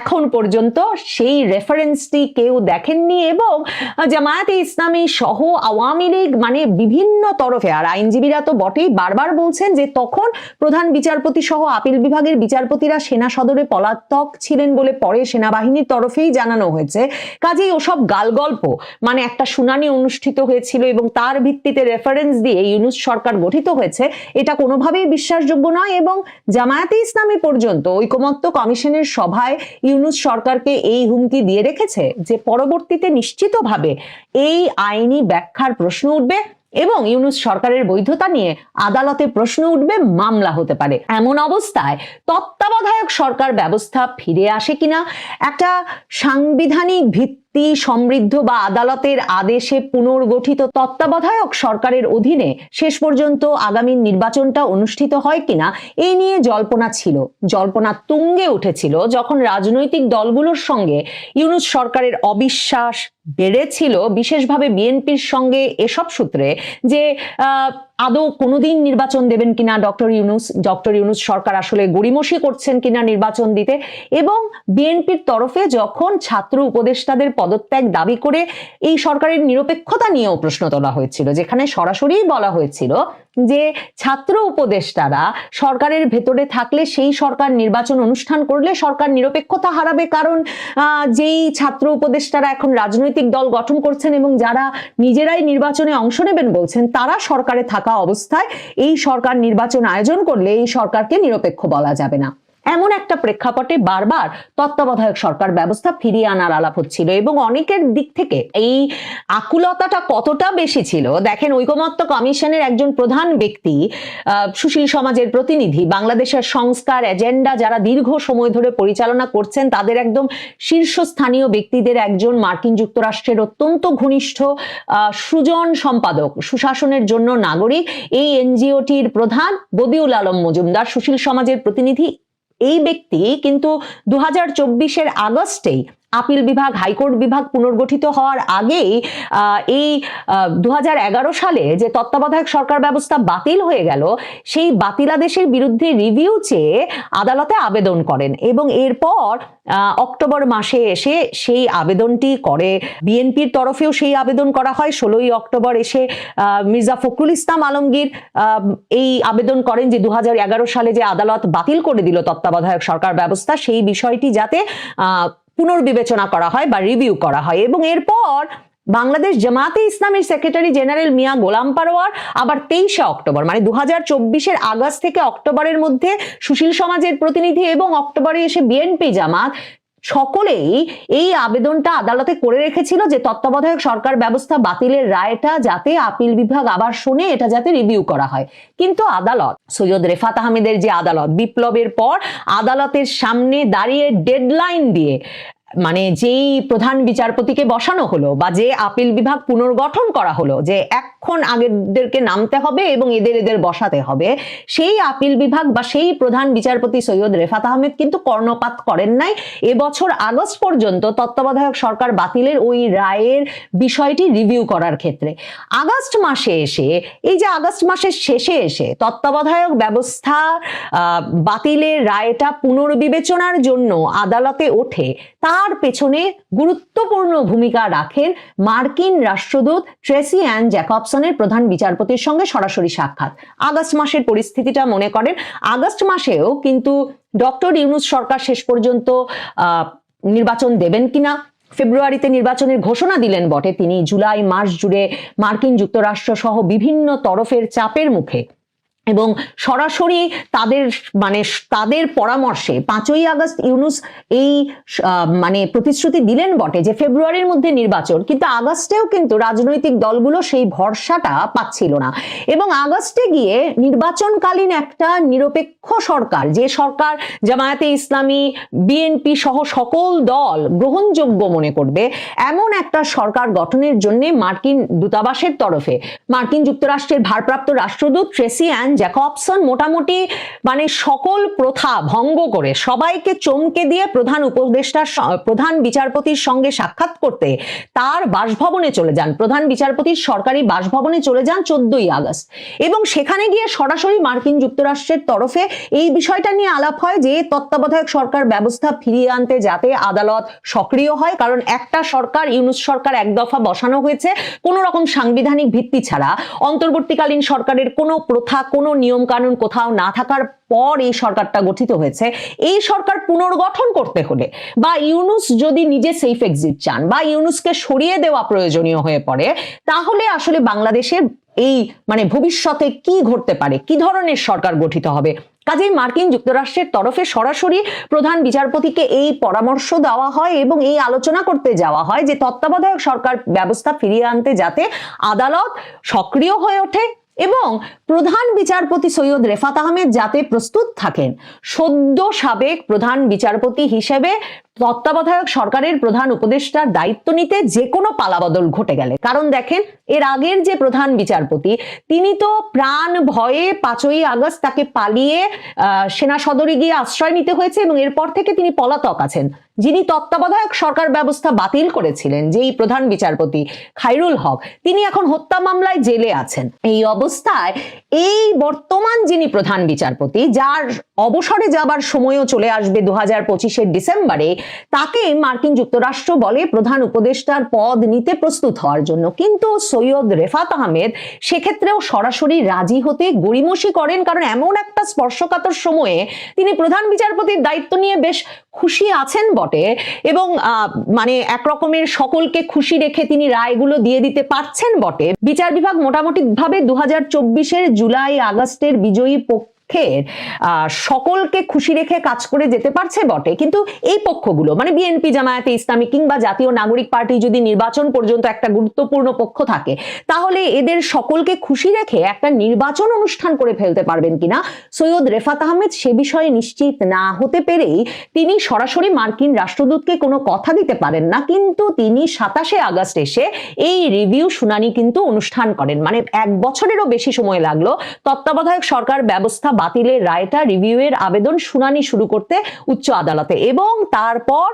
এখন পর্যন্ত সেই রেফারেন্সটি কেউ দেখেননি এবং জামায়াতে ইসলামী সহ আওয়ামী লীগ মানে বিভিন্ন তরফে, আর আইনজীবীরা তো বটেই বারবার বলছেন যে তখন প্রধান বিচারপতি সহ আপিল বিভাগের বিচারপতিরা সেনা সদরে পলাতক ছিলেন বলে পরে সেনাবাহিনীর তরফেই জানানো হয়েছে। কাজেই ওসব গালগল্প মানে একটা শুনানি অনুষ্ঠিত হয়েছিল এবং তার ভিত্তিতে রেফারেন্স দিয়ে ইউনুস সরকার গঠিত হয়েছে, এটা কোনোভাবেই বিশ্বাসযোগ্য নয় এবং জামায়াতে ইসলামী পর্যন্ত ঐকমত্য কমিশনের সভায় ইউনুস সরকারকে এই হুমকি দিয়ে রেখেছে যে পরবর্তীতে নিশ্চিতভাবে এই আইনি ব্যাখ্যার প্রশ্ন উঠবে এবং ইউনুস সরকারের বৈধতা নিয়ে আদালতে প্রশ্ন উঠবে, মামলা হতে পারে। এমন অবস্থায় তত্ত্বাবধায়ক সরকার ব্যবস্থা ফিরে আসে কিনা? একটা সাংবিধানিক ভিত্তি সমৃদ্ধ বা আদালতের আদেশে পুনর্গঠিত তত্ত্বাবধায়ক সরকারের অধীনে শেষ পর্যন্ত আগামী নির্বাচনটা অনুষ্ঠিত হয় কিনা এই নিয়ে জল্পনা ছিল। জল্পনা তুঙ্গে উঠেছিল যখন রাজনৈতিক দলগুলোর সঙ্গে ইউনুস সরকারের অবিশ্বাস বেড়েছিল। বিশেষভাবে বিএনপির সঙ্গে এসব সূত্রে যে আদৌ কোনোদিন নির্বাচন দেবেন কিনা ডক্টর ইউনুস? ডক্টর ইউনুস সরকার আসলে গড়িমসি করছেন কিনা নির্বাচন দিতে? এবং বিএনপির তরফে যখন ছাত্র উপদেষ্টাদের পদত্যাগ দাবি করে এই সরকারের নিরপেক্ষতা নিয়েও প্রশ্ন তোলা হয়েছিল, যেখানে সরাসরি বলা হয়েছিল যে ছাত্র উপদেষ্টারা সরকারের ভেতরে থাকলে সেই সরকার নির্বাচন অনুষ্ঠান করলে সরকার নিরপেক্ষতা হারাবে। কারণ যেই ছাত্র উপদেষ্টারা এখন রাজনৈতিক দল গঠন করছেন এবং যারা নিজেরাই নির্বাচনে অংশ নেবেন বলছেন, তারা সরকারে থাকা অবস্থায় এই সরকার নির্বাচন আয়োজন করলে এই সরকারকে নিরপেক্ষ বলা যাবে না। এমন একটা প্রেক্ষাপটে বারবার তত্ত্বাবধায়ক সরকার ব্যবস্থা ফিরিয়ে আনার আলাপ হচ্ছিল এবং অনেকের দিক থেকে এই আকুলতাটা কতটা বেশি ছিল? দেখেন, ঐকমত্য কমিশনের একজন প্রধান ব্যক্তি সুশীল সমাজের প্রতিনিধি, বাংলাদেশের সংস্কার এজেন্ডা যারা দীর্ঘ সময় ধরে পরিচালনা করছেন, তাদের একদম শীর্ষস্থানীয় ব্যক্তিদের একজন মার্কিন যুক্তরাষ্ট্রের অত্যন্ত ঘনিষ্ঠ সুজন সম্পাদক, সুশাসনের জন্য নাগরিক। এই এনজিওটির প্রধান বদিউল আলম মজুমদার, সুশীল সমাজের প্রতিনিধি এই ব্যক্তি কিন্তু দু হাজার চব্বিশের আগস্টেই আপিল বিভাগ, হাইকোর্ট বিভাগ পুনর্গঠিত হওয়ার আগেই এই দু হাজার এগারো সালে যে তত্ত্বাবধায়ক সরকার ব্যবস্থা বাতিল হয়ে গেল, সেই বাতিলাদেশের বিরুদ্ধে রিভিউ চেয়ে আদালতে আবেদন করেন এবং এরপর অক্টোবর মাসে এসে সেই আবেদনটি করে। বিএনপির তরফেও সেই আবেদন করা হয়। ষোলোই অক্টোবর এসে মির্জা ফখরুল ইসলাম আলমগীর এই আবেদন করেন যে দু হাজার এগারো সালে যে আদালত বাতিল করে দিল তত্ত্বাবধায়ক সরকার ব্যবস্থা, সেই বিষয়টি যাতে পুনর্বিবেচনা করা হয় বা রিভিউ করা হয় এবং এরপর বাংলাদেশ জামাতে ইসলামের সেক্রেটারি জেনারেল মিয়া গোলাম পারোয়ার আবার তেইশে অক্টোবর মানে দু হাজার আগস্ট থেকে অক্টোবরের মধ্যে সুশীল সমাজের প্রতিনিধি এবং অক্টোবরে এসে বিএনপি জামাত সকলেই এই আবেদনটা আদালতে করে রেখেছিল যে তত্ত্বাবধায়ক সরকার ব্যবস্থা বাতিলের রায়টা যাতে আপিল বিভাগ আবার শুনে, এটা যাতে রিভিউ করা হয়। কিন্তু আদালত, সৈয়দ রেফাত আহমেদের যে আদালত, বিপ্লবের পর আদালতের সামনে দাঁড়িয়ে ডেডলাইন দিয়ে মানে যেই প্রধান বিচারপতিকে বসানো হলো বা যে আপিল বিভাগ পুনর্গঠন করা হলো, যে এখন আগেরদেরকে নামতে হবে এবং এদের এদের বসাতে হবে, সেই আপিল বিভাগ বা সেই প্রধান বিচারপতি সৈয়দ রেফাত আহমেদ কিন্তু কর্ণপাত করেন নাই। এবছর আগস্ট পর্যন্ত তত্ত্বাবধায়ক সরকার বাতিলের ওই রায়ের বিষয়টি রিভিউ করার ক্ষেত্রে। আগস্ট মাসে এসে, এই যে আগস্ট মাসের শেষে এসে তত্ত্বাবধায়ক ব্যবস্থা বাতিলের রায়টা পুনর্বিবেচনার জন্য আদালতে ওঠে তার পেছনে গুরুত্বপূর্ণ ভূমিকা রাখেন মার্কিন রাষ্ট্রদূত ট্রেসি অ্যান জ্যাকবসনের প্রধান বিচারপতির সঙ্গে সরাসরি সাক্ষাৎ। আগস্ট মাসের পরিস্থিতিটা মনে করেন। আগস্ট মাসেও কিন্তু ডক্টর ইউনুস সরকার শেষ পর্যন্ত নির্বাচন দেবেন কিনা, ফেব্রুয়ারিতে নির্বাচনের ঘোষণা দিলেন বটে। তিনি জুলাই মাস জুড়ে মার্কিন যুক্তরাষ্ট্র সহ বিভিন্ন তরফের চাপের মুখে এবং সরাসরি তাদের মানে তাদের পরামর্শে পাঁচই আগস্ট ইউনুস এই মানে প্রতিশ্রুতি দিলেন বটে যে ফেব্রুয়ারির মধ্যে নির্বাচন। কিন্তু আগস্টেও কিন্তু রাজনৈতিক দলগুলো সেই ভরসাটা পাচ্ছিল না। এবং আগস্টে গিয়ে নির্বাচনকালীন একটা নিরপেক্ষ সরকার, যে সরকার জামায়াতে ইসলামী, বিএনপি সহ সকল দল গ্রহণযোগ্য মনে করবে, এমন একটা সরকার গঠনের জন্য মার্কিন দূতাবাসের তরফে, মার্কিন যুক্তরাষ্ট্রের ভারপ্রাপ্ত রাষ্ট্রদূত ট্রেসি অ্যান জ্যাকবসন মোটামুটি মানে সকল প্রথা ভঙ্গ করে সবাইকে চমকে দিয়ে প্রধান উপদেষ্টার প্রধান বিচারপতির সঙ্গে সাক্ষাৎ করতে তার বাসভবনে চলে যান। প্রধান বিচারপতির সরকারি বাসভবনে চলে যান চোদ্দই আগস্ট। এবং সেখানে গিয়ে সরাসরি মার্কিন যুক্তরাষ্ট্রের তরফে এই বিষয়টা নিয়ে আলাপ হয় যে তত্ত্বাবধায়ক সরকার ব্যবস্থা ফিরিয়ে আনতে যাতে আদালত সক্রিয় হয়। কারণ একটা সরকার, ইউনুস সরকার এক দফা বসানো হয়েছে। কোন রকম সাংবিধানিক ভিত্তি ছাড়া অন্তর্বর্তীকালীন সরকারের কোনো প্রথা, কোনো নিয়ম কানুন কোথাও না থাকার পর এই সরকারটা গঠিত হয়েছে। এই সরকার পুনর্গঠন করতে হলে বা ইউনুস যদি নিজে সেফ এক্সিট চান বা ইউনুসকে সরিয়ে দেওয়া প্রয়োজনীয় হয়ে পড়ে, তাহলে আসলে বাংলাদেশের এই মানে ভবিষ্যতে কি ঘটতে পারে? কি ধরনের সরকার গঠিত হবে? কাজেই মার্কিন যুক্তরাষ্ট্রের তরফে সরাসরি প্রধান বিচারপতিকে এই পরামর্শ দেওয়া হয় এবং এই আলোচনা করতে যাওয়া হয় যে তত্ত্বাবধায়ক সরকার ব্যবস্থা ফিরিয়ে আনতে যাতে আদালত সক্রিয় হয়ে ওঠে এবং প্রধান বিচারপতি সৈয়দ রেফাত আহমেদ যাতে প্রস্তুত থাকেন, সদ্য সাবেক প্রধান বিচারপতি হিসেবে তত্ত্বাবধায়ক সরকারের প্রধান উপদেষ্টার দায়িত্ব নিতে যে কোনো পালাবদল ঘটে গেলে। কারণ দেখেন, এর আগের যে প্রধান বিচারপতি, তিনি তো প্রাণ ভয়ে পাঁচই আগস্ট তাকে পালিয়ে সেনা সদরে গিয়ে আশ্রয় নিতে হয়েছে এবং এরপর থেকে তিনি পলাতক আছেন। যিনি তত্ত্বাবধায়ক সরকার ব্যবস্থা বাতিল করেছিলেন, যেই প্রধান বিচারপতি খাইরুল হক, তিনি এখন হত্যা মামলায় জেলে আছেন। এই অবস্থায় এই বর্তমান যিনি প্রধান বিচারপতি, যার অবসরে যাবার সময়ও চলে আসবে দু হাজার পঁচিশের ডিসেম্বরে। তাকে মার্কিন যুক্তরাষ্ট্র বলে প্রধান উপদেষ্টার পদ নিতে প্রস্তুত হওয়ার জন্য। কিন্তু সৈয়দ রেফাত আহমেদ সেক্ষেত্রেও সরাসরি রাজি হতে গড়িমসি করেন, কারণ এমন একটা স্পর্শকাতর সময়ে তিনি প্রধান বিচারপতির দায়িত্ব নিয়ে বেশ খুশি আছেন বটে এবং মানে একরকমের সকলকে খুশি রেখে তিনি রায়গুলো দিয়ে দিতে পারছেন বটে। বিচার বিভাগ মোটামুটি ভাবে দু হাজার জুলাই আগস্টের বিজয়ী পক্ষের আহ, সকলকে খুশি রেখে কাজ করে যেতে পারছে বটে। কিন্তু এই পক্ষগুলো মানে বিএনপি জামায়াতে ইসলামী কিংবা জাতীয় নাগরিক পার্টি যদি নির্বাচন পর্যন্ত একটা গুরুত্বপূর্ণ পক্ষ থাকে তাহলে এদের সকলকে খুশি রেখে একটা নির্বাচন অনুষ্ঠান করে ফেলতে পারবেন কিনা? সৈয়দ রেফাত আহমেদ সে বিষয়ে নিশ্চিত না হতে পেরেই তিনি সরাসরি মার্কিন রাষ্ট্রদূতকে কোনো কথা দিতে পারেন না। কিন্তু তিনি সাতাশে আগস্ট এসে এই রিভিউ শুনানি কিন্তু অনুষ্ঠান করেন। মানে এক বছরেরও বেশি সময় লাগল তত্ত্বাবধায়ক সরকার ব্যবস্থা বাতিলের রায়টা রিভিউয়ের আবেদন শুনানি শুরু করতে উচ্চ আদালতে। এবং তারপর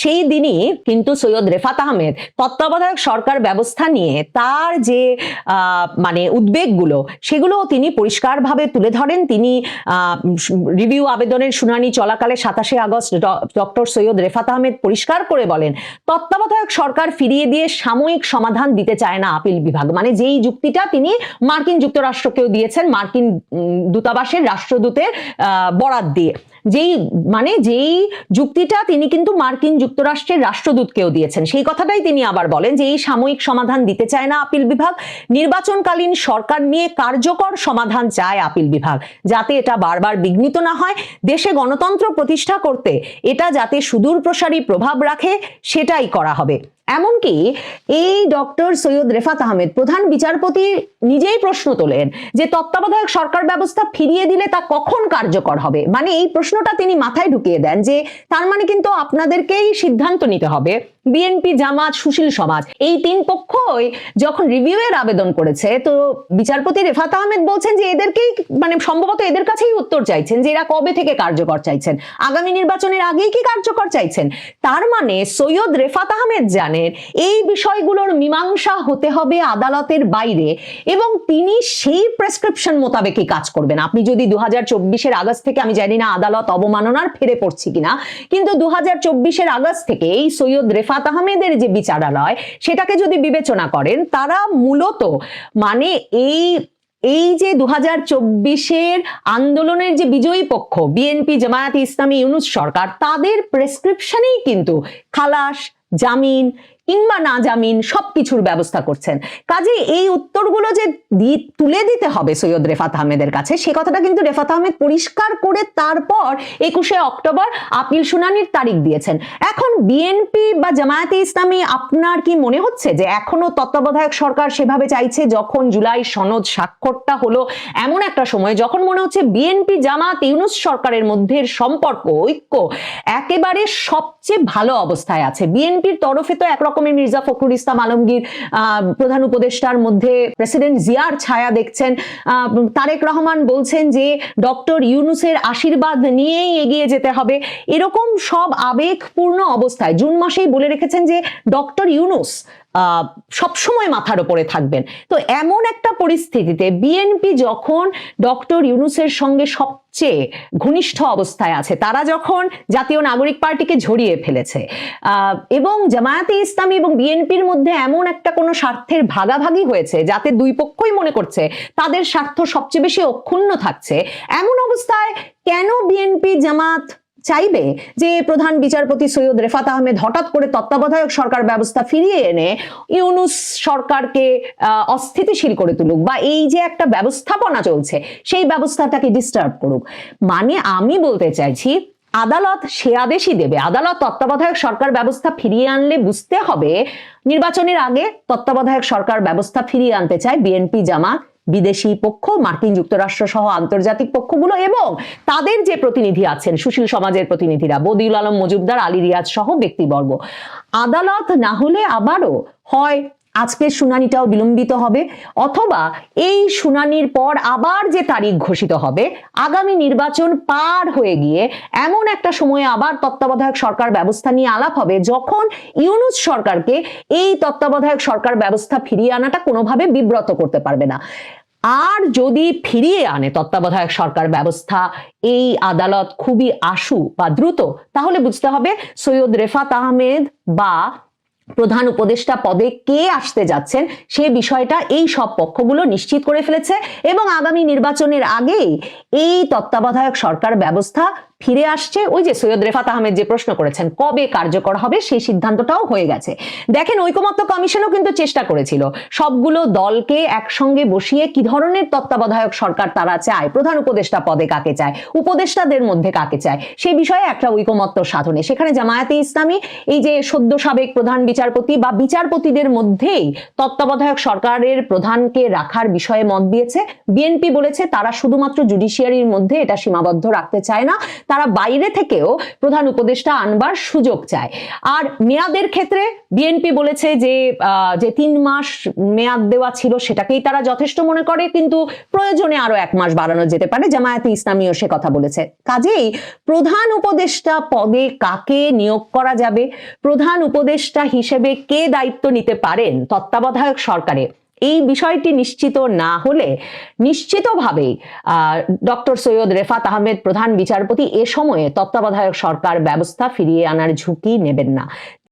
সেই দিনই কিন্তু সৈয়দ রেফাত আহমেদ তত্ত্বাবধায়ক সরকার ব্যবস্থা নিয়ে তার যে মানে উদ্বেগগুলো সেগুলো তিনি পরিষ্কারভাবে তুলে ধরেন। তিনি রিভিউ আবেদনের শুনানি চলাকালে সাতাশে আগস্ট ডক্টর সৈয়দ রেফাত আহমেদ পরিষ্কার করে বলেন তত্ত্বাবধায়ক সরকার ফিরিয়ে দিয়ে সাময়িক সমাধান দিতে চায় না আপিল বিভাগ। মানে যেই যুক্তিটা তিনি মার্কিন যুক্তরাষ্ট্রকেও দিয়েছেন মার্কিন উম, দূতাবাসের রাষ্ট্রদূতের বরাত দিয়ে। যেই মানে যেই যুক্তিটা তিনি কিন্তু মার্কিন যুক্তরাষ্ট্রের রাষ্ট্রদূতকেও দিয়েছেন। সেই কথাটাই তিনি আবার বলেন যে এই সাময়িক সমাধান দিতে চায় না আপিল বিভাগ, নির্বাচনকালীন সরকার নিয়ে কার্যকর সমাধান চায় আপিল বিভাগ, যাতে এটা বারবার বিঘ্নিত না হয়। দেশে গণতন্ত্র প্রতিষ্ঠা করতে এটা যাতে সুদূর প্রসারী প্রভাব রাখে, সেটাই করা হবে। এমনকি এই ডক্টর সৈয়দ রেফাত আহমেদ, প্রধান বিচারপতি নিজেই প্রশ্ন তোলেন যে তত্ত্বাবধায়ক সরকার ব্যবস্থা ফিরিয়ে দিলে তা কখন কার্যকর হবে? মানে এই প্রশ্নটা তিনি মাথায় ঢুকিয়ে দেন যে তার মানে কিন্তু আপনাদেরকেই সিদ্ধান্ত নিতে হবে। বিএনপি, জামাত, সুশীল সমাজ এই তিন পক্ষই যখন রিভিউ এর আবেদন করেছে, তো বিচারপতি রেফাত আহমেদ বলছেন যে এদেরকেই মানে সম্ভবত এদের কাছেই উত্তর চাইছেন যে এরা কবে থেকে কার্যকর চাইছেন। আগামী নির্বাচনের আগেই কি কার্যকর চাইছেন? তার মানে সৈয়দ রেফাত আহমেদ জানেন এই বিষয়গুলোর মীমাংসা হতে হবে আদালতের বাইরে এবং তিনি সেই প্রেসক্রিপশন মোতাবেকই কাজ করবেন। আপনি যদি দু হাজার চব্বিশের আগস্ট থেকে, আমি জানি না আদালত অবমাননার ফেরে পড়ছি কিনা, কিন্তু দু হাজার চব্বিশের আগস্ট থেকে এই সৈয়দ রেফাত আহমেদের যে বিচারালয়, সেটাকে যদি বিবেচনা করেন, তারা মূলত মানে এই এই যে দু হাজার চব্বিশের আন্দোলনের যে বিজয়ী পক্ষ বিএনপি জামায়াত ইসলামী, ইউনুস সরকার, তাদের প্রেসক্রিপশনেই কিন্তু খালাস, জামিন কিংবা না জামিন সবকিছুর ব্যবস্থা করছেন। কাজে এই উত্তরগুলো যে তুলে দিতে হবে সৈয়দ রেফাত আহমেদের কাছে, সে কথাটা কিন্তু রেফাত আহমেদ পরিষ্কার করে তারপর একুশে অক্টোবর আপিল শুনানির তারিখ দিয়েছেন। এখন বিএনপি বা জামায়াতে ইসলামী, আপনার কি মনে হচ্ছে যে এখনও তত্ত্বাবধায়ক সরকার সেভাবে চাইছে যখন জুলাই সনদ স্বাক্ষরটা হলো এমন একটা সময়, যখন মনে হচ্ছে বিএনপি জামাত ইউনুস সরকারের মধ্যে সম্পর্ক, ঐক্য একেবারে সবচেয়ে ভালো অবস্থায় আছে। বিএনপির তরফে তো একরকম রকমের মির্জা ফখরুল ইসলাম আলমগীর প্রধান উপদেষ্টার মধ্যে প্রেসিডেন্ট জিয়ার ছায়া দেখছেন। তারেক রহমান বলছেন যে, ডক্টর ইউনুসের আশীর্বাদ নিয়েই এগিয়ে যেতে হবে। এরকম সব আবেগপূর্ণ অবস্থায় জুন মাসেই বলে রেখেছেন যে, ডক্টর ইউনুস সবসময় মাথার উপরে থাকবেন। তো এমন একটা পরিস্থিতিতে বিএনপি যখন ডক্টর ইউনুসের সঙ্গে সবচেয়ে ঘনিষ্ঠ অবস্থায় আছে, তারা যখন জাতীয় নাগরিক পার্টিকে ঝরিয়ে ফেলেছে এবং জামায়াতে ইসলামী এবং বিএনপির মধ্যে এমন একটা কোনো স্বার্থের ভাগাভাগি হয়েছে যাতে দুই পক্ষই মনে করছে তাদের স্বার্থ সবচেয়ে বেশি অক্ষুণ্ণ থাকছে, এমন অবস্থায় কেন বিএনপি জামাত চাইবে যে প্রধান বিচারপতি সৈয়দ রেফাত আহমেদ হঠাৎ করে তত্ত্বাবধায়ক সরকার ব্যবস্থা ফিরিয়ে এনে ইউনুস সরকারকে অস্থিতিশীল করে তুলুক বা এই যে একটা ব্যবস্থাপনা চলছে, সেই ব্যবস্থাটাকে ডিস্টার্ব করুক। মানে আমি বলতে চাইছি, আদালত সে আদেশই দেবে। আদালত তত্ত্বাবধায়ক সরকার ব্যবস্থা ফিরিয়ে আনলে বুঝতে হবে, নির্বাচনের আগে তত্ত্বাবধায়ক সরকার ব্যবস্থা ফিরিয়ে আনতে চায় বিএনপি জামাত। বিদেশি পক্ষ, মার্কিন যুক্তরাষ্ট্র সহ আন্তর্জাতিক পক্ষগুলো এবং তাদের যে প্রতিনিধি আছেন, সুশীল সমাজের প্রতিনিধিরা, বদিউল আলম মজুমদার, আলী রিয়াজ সহ ব্যক্তিবর্গ। আদালত না হলে আবারও হয় আজকের শুনানিটাও বিলম্বিত হবে, অথবা এই শুনানির পর আবার যে তারিখ ঘোষিত হবে, আগামী নির্বাচন পার হয়ে গিয়ে এমন একটা সময়ে আবার তত্ত্বাবধায়ক সরকার ব্যবস্থা নিয়ে আলাপ হবে, যখন ইউনুস সরকারকে এই তত্ত্বাবধায়ক সরকার ব্যবস্থা ফিরিয়ে আনাটা কোনোভাবে বিব্রত করতে পারবে না। আর যদি ফিরিয়ে আনে তত্ত্বাবধায়ক সরকার ব্যবস্থা, এই আদালত খুবই আশু বা দ্রুত, তাহলে বুঝতে হবে সৈয়দ রেফাত আহমেদ বা প্রধান উপদেষ্টা পদে কে আসতে যাচ্ছেন সে বিষয়টা এই সব পক্ষগুলো নিশ্চিত করে ফেলেছে এবং আগামী নির্বাচনের আগেই এই তত্ত্বাবধায়ক সরকার ব্যবস্থা ফিরে আসছে। ওই যে সৈয়দ রেফাত আহমেদ যে প্রশ্ন করেছেন, কবে কার্যকর হবে সেই সিদ্ধান্তটাও হয়ে গেছে। দেখেন, ঐকমত্য কমিশনও কিন্তু চেষ্টা করেছিল। সবগুলো দলকে একসঙ্গে বসিয়ে কি ধরনের তত্ত্বাবধায়ক সরকার তারা চায় প্রধান উপদেষ্টা পদে কাকে চায়, উপদেষ্টাদের মধ্যে কাকে চায়? সেই বিষয়ে একটা ঐকমত্য সাধনে। সেখানে জামায়াতে ইসলামী, এই যে সদ্য সাবেক প্রধান বিচারপতি বা বিচারপতিদের মধ্যেই তত্ত্বাবধায়ক সরকারের প্রধানকে রাখার বিষয়ে মত দিয়েছে। বিএনপি বলেছে, তারা শুধুমাত্র জুডিশিয়ারির মধ্যে এটা সীমাবদ্ধ রাখতে চায় না। তারা বাইরে থেকেও প্রধান উপদেষ্টা আনবার সুযোগ চায়। আর মেয়াদের ক্ষেত্রে বিএনপি বলেছে যে যে তিন মাস মেয়াদ দেওয়া ছিল সেটাকেই তারা যথেষ্ট মনে করে, কিন্তু প্রয়োজনে আরও এক মাস বাড়ানো যেতে পারে। জামায়াতে ইসলামীও সে কথা বলেছে। কাজেই প্রধান উপদেষ্টা পদে কাকে নিয়োগ করা যাবে? প্রধান উপদেষ্টা হিসেবে কে দায়িত্ব নিতে পারেন তত্ত্বাবধায়ক সরকারে? এই বিষয়টি নিশ্চিত না হলে নিশ্চিতভাবেই ডক্টর সৈয়দ রেফাত আহমেদ প্রধান বিচারপতি এ সময়ে তত্ত্বাবধায়ক সরকার ব্যবস্থা ফিরিয়ে আনার ঝুঁকি নেবেন না।